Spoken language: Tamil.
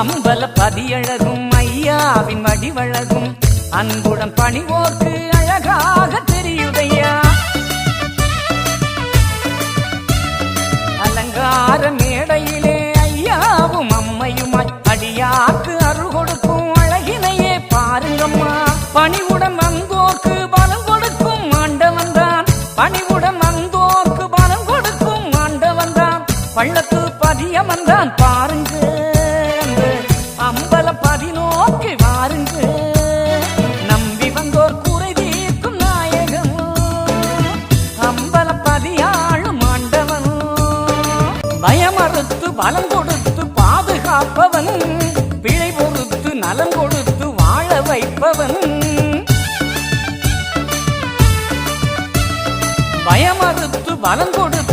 அம்பல பதியழகும் ஐயாவின் வடிவழகும். அன்புடன் பணிவோர்க்கு அழகாக தெரியுதையா? அலங்கார மேடையிலே ஐயாவும் அம்மையுமாய் அடியாக்கு அருள் கொடுக்கும் அழகினையே பாருங்கம்மா. பணிவுடன் வந்தோர்க்கு பலம் கொடுக்கும் ஆண்டவன் தான். பணிவுடன் வந்தோர்க்கு பலம் கொடுக்கும் ஆண்டவன் தான். பள்ளத்து பதியமன் தான் பாருங்க. பலம் கொடுத்து பாதுகாப்பவன் பிழை பொறுத்து நலம் கொடுத்து வாழ வைப்பவன். பயமறுத்து பலம் கொடுத்து